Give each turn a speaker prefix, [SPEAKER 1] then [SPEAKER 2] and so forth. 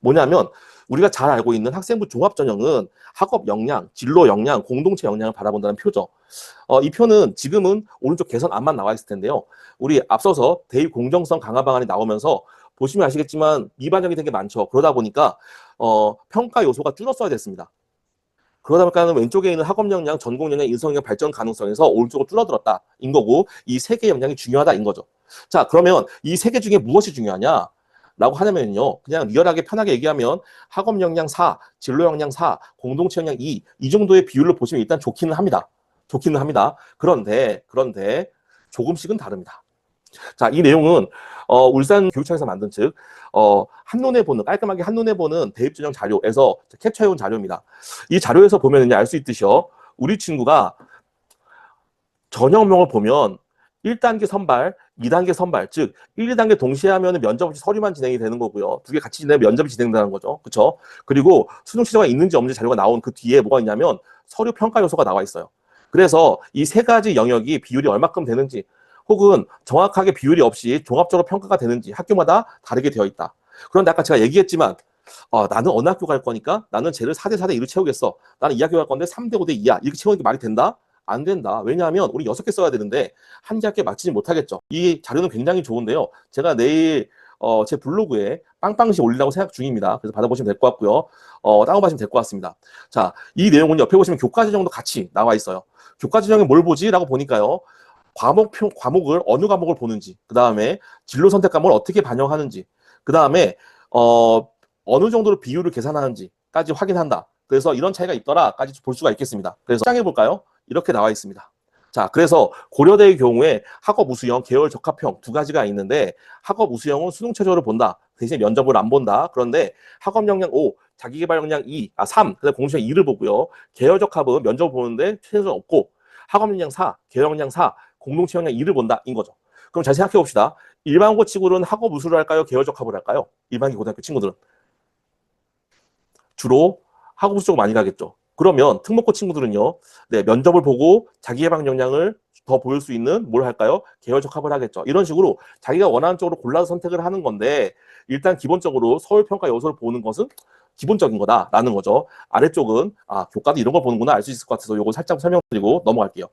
[SPEAKER 1] 뭐냐면 우리가 잘 알고 있는 학생부 종합 전형은 학업 역량, 진로 역량, 공동체 역량을 바라본다는 표죠. 어, 이 표는 지금은 오른쪽 개선 안만 나와 있을 텐데요. 우리 앞서서 대입 공정성 강화 방안이 나오면서 보시면 아시겠지만 미반영이 된게 많죠. 그러다 보니까 어, 평가 요소가 줄었어야 됐습니다. 그러다 보니까 왼쪽에 있는 학업 역량, 전공 역량, 인성 역량 발전 가능성에서 오른쪽으로 줄어들었다 인 거고 이 세 개 역량이 중요하다 인 거죠. 자, 그러면 이 세 개 중에 무엇이 중요하냐? 라고 하냐면요. 그냥 리얼하게 편하게 얘기하면 학업 역량 4, 진로 역량 4, 공동체 역량 2, 이 정도의 비율로 보시면 일단 좋기는 합니다. 좋기는 합니다. 그런데, 그런데 조금씩은 다릅니다. 자, 이 내용은 어, 울산 교육청에서 만든 즉 어, 한눈에 보는 깔끔하게 한눈에 보는 대입 전형 자료에서 캡처해 온 자료입니다. 이 자료에서 보면 알 수 있듯이요. 우리 친구가 전형명을 보면 1단계 선발, 2단계 선발, 즉 1, 2단계 동시에 하면 면접 없이 서류만 진행이 되는 거고요. 두 개 같이 진행하면 면접이 진행되는 거죠. 그렇죠? 그리고 수능 취소가 있는지 없는지 자료가 나온 그 뒤에 뭐가 있냐면 서류 평가 요소가 나와 있어요. 그래서 이 세 가지 영역이 비율이 얼마큼 되는지 혹은 정확하게 비율이 없이 종합적으로 평가가 되는지 학교마다 다르게 되어 있다. 그런데 아까 제가 얘기했지만 어, 나는 어느 학교 갈 거니까 나는 쟤를 4대 4대 1로 채우겠어. 나는 이 학교 갈 건데 3대 5대 2야. 이렇게 채우는 게 말이 된다? 안 된다. 왜냐하면 우리 여섯 개 써야 되는데 한개 학교에 맞추지 못하겠죠. 이 자료는 굉장히 좋은데요. 제가 내일 어, 제 블로그에 빵빵시 올리려고 생각 중입니다. 그래서 받아보시면 될 것 같고요. 어, 다운받으시면 될 것 같습니다. 자, 이 내용은 옆에 보시면 교과지정도 같이 나와 있어요. 교과지정에 뭘 보지? 라고 보니까요. 과목 표, 과목을 어느 과목을 보는지, 그 다음에 진로 선택 과목을 어떻게 반영하는지, 그 다음에 어, 어느 정도로 비율을 계산하는지까지 확인한다. 그래서 이런 차이가 있더라까지 볼 수가 있겠습니다. 그래서 시장해 볼까요? 이렇게 나와 있습니다. 자, 그래서 고려대의 경우에 학업 우수형, 계열 적합형 두 가지가 있는데 학업 우수형은 수능 최저를 본다. 대신 면접을 안 본다. 그런데 학업 역량 5, 자기 개발 역량 2, 아 3, 그다음 공시형 2를 보고요. 계열 적합은 면접을 보는데 최저 없고 학업 역량 4, 계열 역량 4, 공동체 역량 2를 본다인 거죠. 그럼 잘 생각해 봅시다. 일반고 친구들은 학업 우수를 할까요? 계열 적합을 할까요? 일반기 고등학교 친구들은 주로 학업 우수 쪽으로 많이 가겠죠. 그러면 특목고 친구들은요, 네, 면접을 보고 자기 개방 역량을 더 보일 수 있는 뭘 할까요? 계열 적합을 하겠죠. 이런 식으로 자기가 원하는 쪽으로 골라서 선택을 하는 건데, 일단 기본적으로 서울 평가 요소를 보는 것은 기본적인 거다라는 거죠. 아래쪽은 아 교과도 이런 걸 보는구나 알 수 있을 것 같아서 요거 살짝 설명드리고 넘어갈게요.